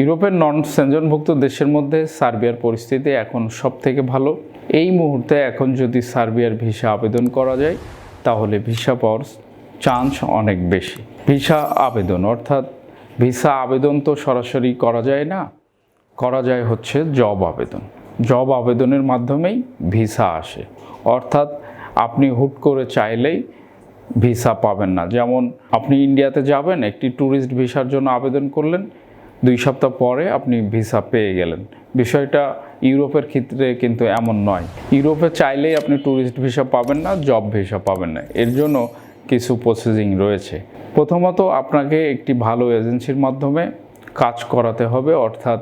ইউরোপের নন সেঞ্জনভুক্ত দেশের মধ্যে সার্বিয়ার পরিস্থিতি এখন সব থেকে ভালো। এই মুহূর্তে এখন যদি সার্বিয়ার ভিসা আবেদন করা যায়, তাহলে ভিসা পাওয়ার চান্স অনেক বেশি। ভিসা আবেদন, অর্থাৎ ভিসা আবেদন তো সরাসরি করা যায় না, করা যায় হচ্ছে জব আবেদন। জব আবেদনের মাধ্যমেই ভিসা আসে। অর্থাৎ আপনি হুট করে চাইলেই ভিসা পাবেন না। যেমন আপনি ইন্ডিয়াতে যাবেন, একটি ট্যুরিস্ট ভিসার জন্য আবেদন করলেন দুই সপ্তাহ পরে আপনি ভিসা পেয়ে গেলেন। বিষয়টা ইউরোপের ক্ষেত্রে কিন্তু এমন নয়। ইউরোপে চাইলেই আপনি ট্যুরিস্ট ভিসা পাবেন না জব ভিসা পাবেন না। এর জন্য কিছু প্রসেসিং রয়েছে। প্রথমত আপনাকে একটি ভালো এজেন্সির মাধ্যমে কাজ করাতে হবে, অর্থাৎ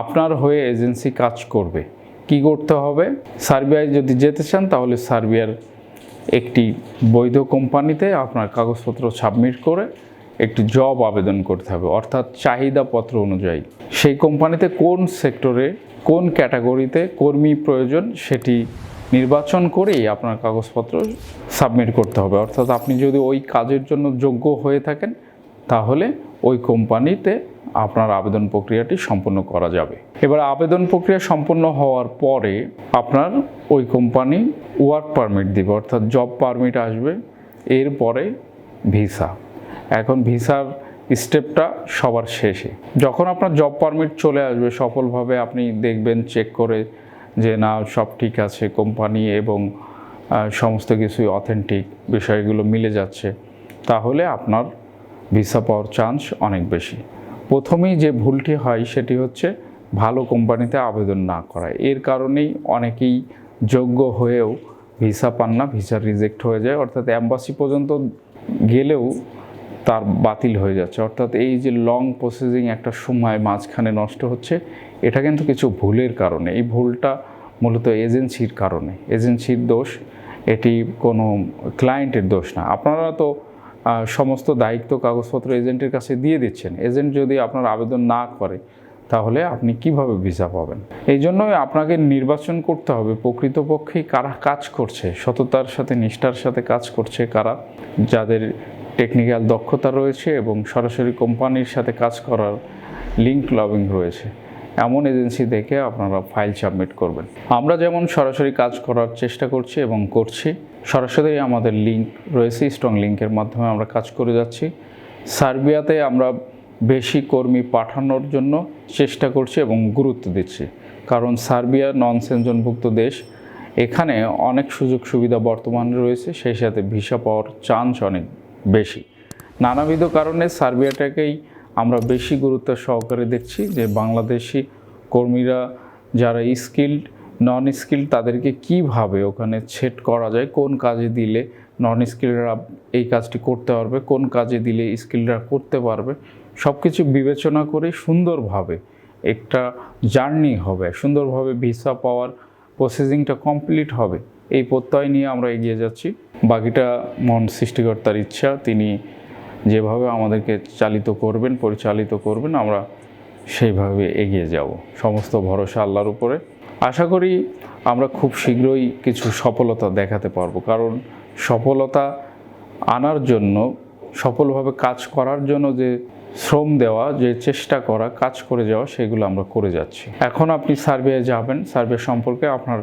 আপনার হয়ে এজেন্সি কাজ করবে। কি করতে হবে? সার্বিয়ায় যদি যেতে চান, তাহলে সার্বিয়ার একটি বৈধ কোম্পানিতে আপনার কাগজপত্র সাবমিট করে একটি জব আবেদন করতে হবে, অর্থাৎ চাহিদাপত্র অনুযায়ী। সেই কোম্পানিতে কোন সেক্টরে কোন ক্যাটাগরিতে কর্মী প্রয়োজন সেটি নির্বাচন করেই আপনার কাগজপত্র সাবমিট করতে হবে। অর্থাৎ আপনি যদি ওই কাজের জন্য যোগ্য হয়ে থাকেন, তাহলে ওই কোম্পানিতে আপনার আবেদন প্রক্রিয়াটি সম্পূর্ণ করা যাবে। এবার আবেদন প্রক্রিয়া সম্পূর্ণ হওয়ার পরে আপনার ওই কোম্পানি ওয়ার্ক পারমিট দিবে, অর্থাৎ জব পারমিট আসবে, এরপরে ভিসা এখন ভিসার স্টেপটা সবার শেষে। যখন আপনার জব পারমিট চলে আসবে, সফলভাবে আপনি দেখবেন চেক করে যে না, সব ঠিক আছে কোম্পানি এবং সমস্ত কিছুই অথেন্টিক বিষয়গুলো মিলে যাচ্ছে, তাহলে আপনার ভিসা পাওয়ার চান্স অনেক বেশি। প্রথমেই যে ভুলটি হয়, সেটি হচ্ছে ভালো কোম্পানিতে আবেদন না করা। এর কারণেই অনেকেই যোগ্য হয়েও ভিসা পান না, ভিসা রিজেক্ট হয়ে যায়। অর্থাৎ অ্যাম্বাসি পর্যন্ত গেলেও তার বাতিল হয়ে যাচ্ছে। অর্থাৎ এই যে লং প্রসেসিং একটা সময় মাঝখানে নষ্ট হচ্ছে, এটা কিন্তু কিছু ভুলের কারণে। এই ভুলটা মূলত এজেন্সির কারণে। এজেন্সির দোষ, এটি কোনো ক্লায়েন্টের দোষ না। আপনারা তো সমস্ত দায়িত্ব কাগজপত্র এজেন্টের কাছে দিয়ে দিচ্ছেন। এজেন্ট যদি আপনার আবেদন না করে, তাহলে আপনি কীভাবে ভিসা পাবেন? এই জন্যই আপনাকে নির্বাচন করতে হবে। প্রকৃতপক্ষে কারা কাজ করছে? সততার সাথে, নিষ্ঠার সাথে কাজ করছে কারা? যাদের টেকনিক্যাল দক্ষতা রয়েছে এবং সরাসরি কোম্পানির সাথে কাজ করার লিঙ্ক লবিং রয়েছে। এমন এজেন্সি দেখে আপনারা ফাইল সাবমিট করবেন। আমরা যেমন সরাসরি কাজ করার চেষ্টা করছি এবং করছি, সরাসরি আমাদের লিঙ্ক রয়েছে, স্ট্রং লিঙ্কের মাধ্যমে আমরা কাজ করে যাচ্ছি। সার্বিয়াতে আমরা বেশি কর্মী পাঠানোর জন্য চেষ্টা করছি এবং গুরুত্ব দিচ্ছি। কারণ সার্বিয়া নন সেনজনভুক্ত দেশ, এখানে অনেক সুযোগ সুবিধা বর্তমানে রয়েছে, সেই সাথে ভিসা পাওয়ার চান্স অনেক বেশি। নানাবিধ কারণে সার্বিয়াটাকেই আমরা বেশি গুরুত্ব সহকারে দেখছি যে বাংলাদেশি কর্মীরা যারা স্কিল্ড নন স্কিল্ড তাদেরকে কীভাবে ওখানে সেট করা যায়, কোন কাজে দিলে নন স্কিলরা এই কাজটি করতে পারবে, কোন কাজে দিলে স্কিলরা করতে পারবে সব কিছু বিবেচনা করে সুন্দরভাবে একটা জার্নি হবে, সুন্দরভাবে ভিসা পাওয়ার প্রসেসিংটা কমপ্লিট হবে। এই প্রত্যয় নিয়ে আমরা এগিয়ে যাচ্ছি। বাকিটা মন সৃষ্টিকর্তার ইচ্ছা, তিনি যেভাবে আমাদেরকে চালিত করবেন, পরিচালিত করবেন, আমরা সেইভাবে এগিয়ে যাব। সমস্ত ভরসা আল্লাহর উপরে। আশা করি আমরা খুব শীঘ্রই কিছু সফলতা দেখাতে পারব। কারণ সফলতা আনার জন্য, সফলভাবে কাজ করার জন্য যে শ্রম দেওয়া, যে চেষ্টা করা, কাজ করে যাওয়া, সেগুলো আমরা করে যাচ্ছি। এখন আপনি সার্ভে যাবেন। সার্ভে সম্পর্কে আপনার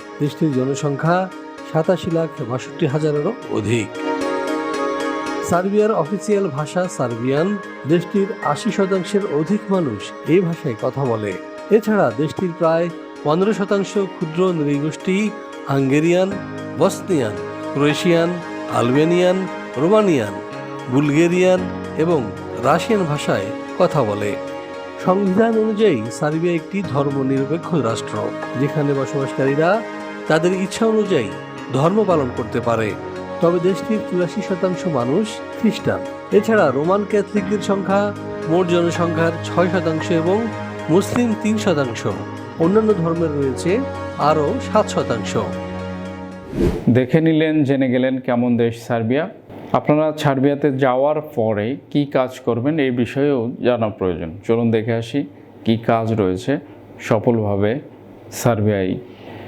দেশটির জনসংখ্যা সাতাশি লাখ বাষট্টি হাজারেরও অধিক। সার্বিয়ার অফিসিয়াল ভাষা সার্বিয়ান। দেশটির আশি শতাংশের অধিক মানুষ এই ভাষায় কথা বলে। এছাড়া দেশটির প্রায় পনেরো শতাংশ ক্ষুদ্র নৃগোষ্ঠী Hungarian, Bosnian, Croatian, Albanian, Romanian, Bulgarian এবং রাশিয়ান ভাষায় কথা বলে। সংবিধান অনুযায়ী সার্বিয়া একটি ধর্মনিরপেক্ষ রাষ্ট্র, যেখানে বসবাসকারীরা তাদের ইচ্ছা অনুযায়ী ধর্ম পালন করতে পারে। তবে দেশটির চুরাশি শতাংশ মানুষ খ্রিস্টান। এছাড়া রোমান ক্যাথলিকদের সংখ্যা মোট জনসংখ্যার ছয় শতাংশ এবং মুসলিম তিন শতাংশ। অন্যান্য ধর্মের রয়েছে আরও সাত শতাংশ। দেখে নিলেন, জেনে গেলেন কেমন দেশ সার্বিয়া। আপনারা সার্বিয়াতে যাওয়ার পরে কি কাজ করবেন এই বিষয়েও জানা প্রয়োজন। চলুন দেখে আসি কি কাজ রয়েছে সফলভাবে সার্বিয়ায়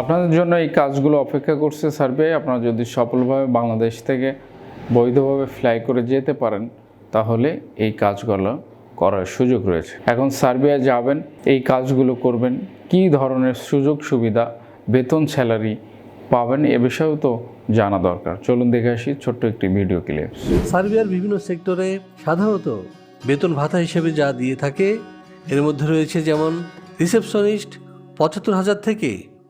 আপনাদের জন্য এই কাজগুলো অপেক্ষা করছে সার্ভে। আপনারা যদি সফলভাবে বাংলাদেশ থেকে বৈধভাবে ফ্লাই করে যেতে পারেন, তাহলে এই কাজগুলো করার সুযোগ রয়েছে। এখন সার্বিয়া যাবেন, এই কাজগুলো করবেন, কি ধরনের সুযোগ সুবিধা, বেতন স্যালারি পাবেন এ বিষয়েও তো জানা দরকার। চলুন দেখে আসি ছোট্ট একটি ভিডিও ক্লিপ সার্বিয়ার বিভিন্ন সেক্টরে সাধারণত বেতন ভাতা হিসেবে যা দিয়ে থাকে, এর মধ্যে রয়েছে যেমন রিসেপশনিস্ট পঁচাত্তর হাজার থেকে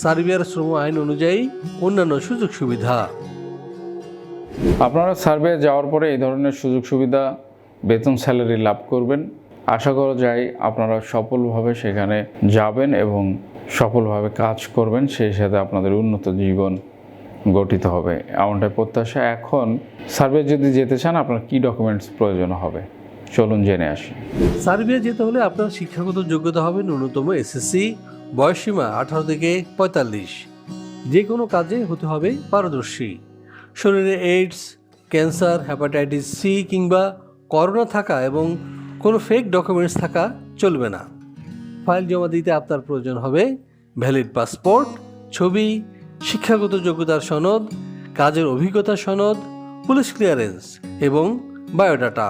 সার্বিয়ার শ্রম আইন অনুযায়ী অন্যান্য সুযোগ সুবিধা। আপনারা সার্ভে যাওয়ার পরে এই ধরনের সুযোগ সুবিধা বেতন স্যালারি লাভ করবেন। আশা করা যায় আপনারা সফলভাবে সেখানে যাবেন এবং সফলভাবে কাজ করবেন সেই সাথে আপনাদের উন্নত জীবন গঠিত হবে। এমনটাই প্রত্যাশা। এখন সার্ভে যদি যেতে চান আপনার কী ডকুমেন্টস প্রয়োজন হবে? চলুন জেনে আসি। সার্বিয়া যেতে হলে আপনার শিক্ষাগত যোগ্যতা হবে ন্যূনতম এসএসসি বয়সসীমা আঠারো থেকে পঁয়তাল্লিশ। যে কোনো কাজে হতে হবে পারদর্শী। শরীরে এইডস, ক্যান্সার হ্যাপাটাইটিস সি কিংবা করোনা থাকা এবং কোনো ফেক ডকুমেন্টস থাকা চলবে না। ফাইল জমা দিতে আপনার প্রয়োজন হবে ভ্যালিড পাসপোর্ট ছবি, শিক্ষাগত যোগ্যতার সনদ, কাজের অভিজ্ঞতা সনদ পুলিশ ক্লিয়ারেন্স এবং বায়োডাটা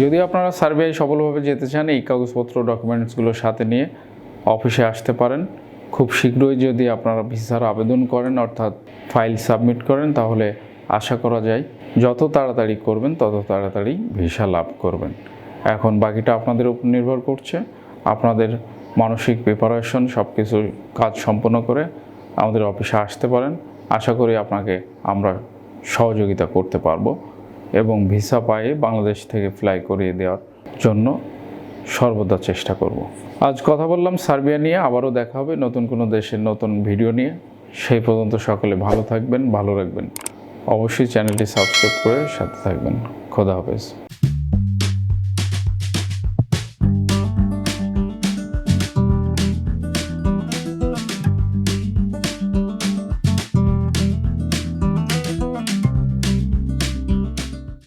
যদি আপনারা সার্ভে সফলভাবে যেতে চান, এই কাগজপত্র ডকুমেন্টসগুলো সাথে নিয়ে অফিসে আসতে পারেন। খুব শীঘ্রই যদি আপনারা ভিসার আবেদন করেন, অর্থাৎ ফাইল সাবমিট করেন, তাহলে আশা করা যায় যত তাড়াতাড়ি করবেন, তত তাড়াতাড়ি ভিসা লাভ করবেন। এখন বাকিটা আপনাদের উপর নির্ভর করছে। আপনাদের মানসিক প্রিপারেশন সব কিছু কাজ সম্পন্ন করে আমাদের অফিসে আসতে পারেন। আশা করি আপনাকে আমরা সহযোগিতা করতে পারব এবং ভিসা পায়ে বাংলাদেশ থেকে ফ্লাই করিয়ে দেওয়ার জন্য সর্বদা চেষ্টা করব। আজ কথা বললাম সার্বিয়া নিয়ে, আবারও দেখা হবে নতুন কোনো দেশের নতুন ভিডিও নিয়ে। সেই পর্যন্ত সকলে ভালো থাকবেন, ভালো রাখবেন। অবশ্যই চ্যানেলটি সাবস্ক্রাইব করে সাথে থাকবেন। খোদা হাফেজ।